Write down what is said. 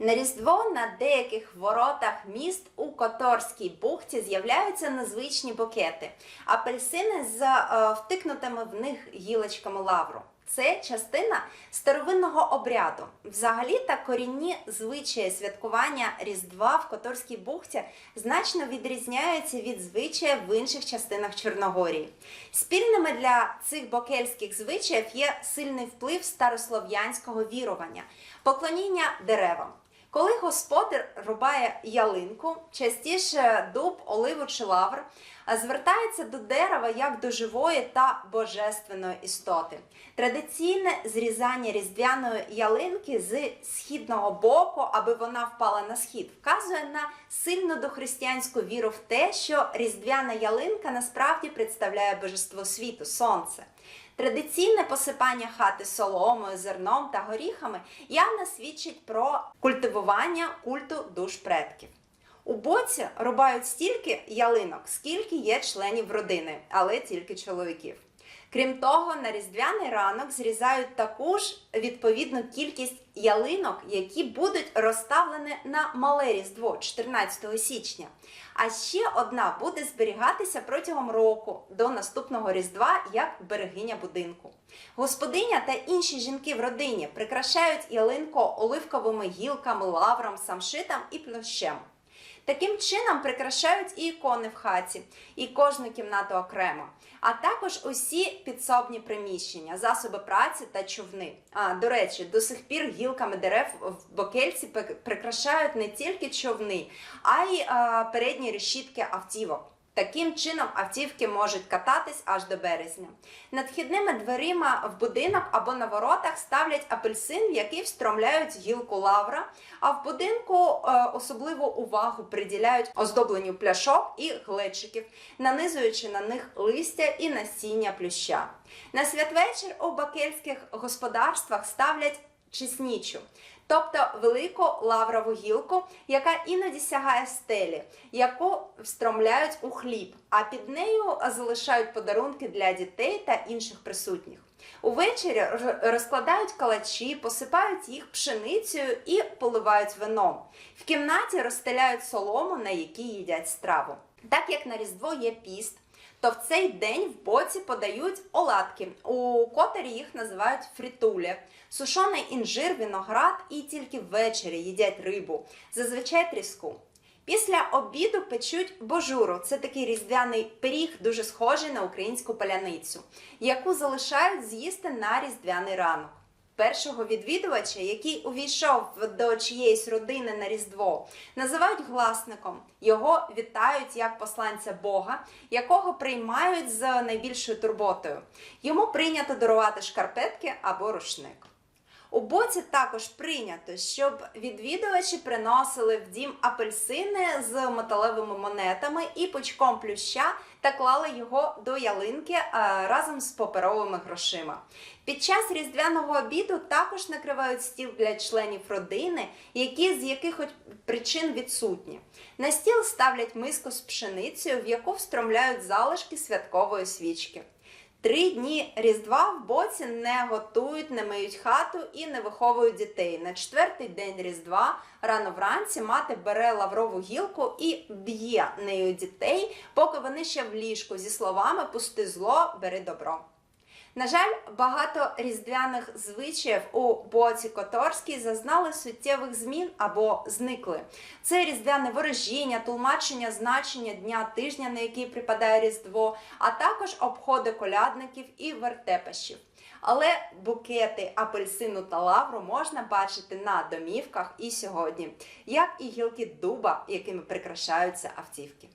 На Різдво на деяких воротах міст у Которській бухті з'являються незвичні букети, апельсини з е, втикнутими в них гілочками лавру. Це частина старовинного обряду. Взагалі та корінні звичаї святкування Різдва в Которській бухті значно відрізняються від звичаїв в інших частинах Чорногорії. Спільними для цих бокельських звичаїв є сильний вплив старослов'янського вірування, поклоніння деревам. Коли господар рубає ялинку, частіше дуб, оливу чи лавр, звертається до дерева як до живої та божественної істоти. Традиційне зрізання різдвяної ялинки з східного боку, аби вона впала на схід, вказує на сильну дохристиянську віру в те, що різдвяна ялинка насправді представляє божество світу, сонце. Традиційне посипання хати соломою, зерном та горіхами явно свідчить про культивування культу душ предків. У боці рубають стільки ялинок, скільки є членів родини, але тільки чоловіків. Крім того, на різдвяний ранок зрізають таку ж відповідну кількість ялинок, які будуть розставлені на мале різдво 14 січня. А ще одна буде зберігатися протягом року до наступного різдва як берегиня будинку. Господиня та інші жінки в родині прикрашають ялинку оливковими гілками, лавром, самшитом і плющем. Таким чином прикрашають і ікони в хаті, і кожну кімнату окремо, а також усі підсобні приміщення, засоби праці та човни. А до речі, до сих пір гілками дерев в Бокельці прикрашають не тільки човни, а й а, передні решітки автівок. Таким чином автівки можуть кататись аж до березня. Над вхідними дверима в будинок або на воротах ставлять апельсин, в який встромляють гілку лавра, а в будинку е, особливу увагу приділяють оздобленню пляшок і глечиків, нанизуючи на них листя і насіння плюща. На святвечір у бакельських господарствах ставлять чеснічу, тобто велику лаврову гілку, яка іноді сягає стелі, яку встромляють у хліб, а під нею залишають подарунки для дітей та інших присутніх. Увечері розкладають калачі, посипають їх пшеницею і поливають вином. В кімнаті розстеляють солому, на якій їдять страву. Так як на Різдво є піст, то в цей день в боці подають оладки. У котері їх називають фрітулі, сушений інжир, виноград і тільки ввечері їдять рибу, зазвичай тріску. Після обіду печуть божуру. Це такий різдвяний пиріг, дуже схожий на українську паляницю, яку залишають з'їсти на різдвяний ранок. Першого відвідувача, який увійшов до чиєїсь родини на Різдво, називають гласником. Його вітають як посланця Бога, якого приймають з найбільшою турботою. Йому прийнято дарувати шкарпетки або рушник. У боці також прийнято, щоб відвідувачі приносили в дім апельсини з металевими монетами і пучком плюща та клали його до ялинки е, разом з паперовими грошима. Під час різдвяного обіду також накривають стіл для членів родини, які з якихось причин відсутні. На стіл ставлять миску з пшеницею, в яку встромляють залишки святкової свічки. Три дні Різдва в боці не готують, не миють хату і не виховують дітей. На четвертий день Різдва рано вранці мати бере лаврову гілку і б'є нею дітей, поки вони ще в ліжку зі словами Пусти зло, бери добро. На жаль, багато різдвяних звичаїв у боці Которській зазнали суттєвих змін або зникли. Це різдвяне ворожіння, тлумачення значення дня тижня, на який припадає Різдво, а також обходи колядників і вертепощів. Але букети апельсину та лавру можна бачити на домівках і сьогодні, як і гілки дуба, якими прикрашаються автівки.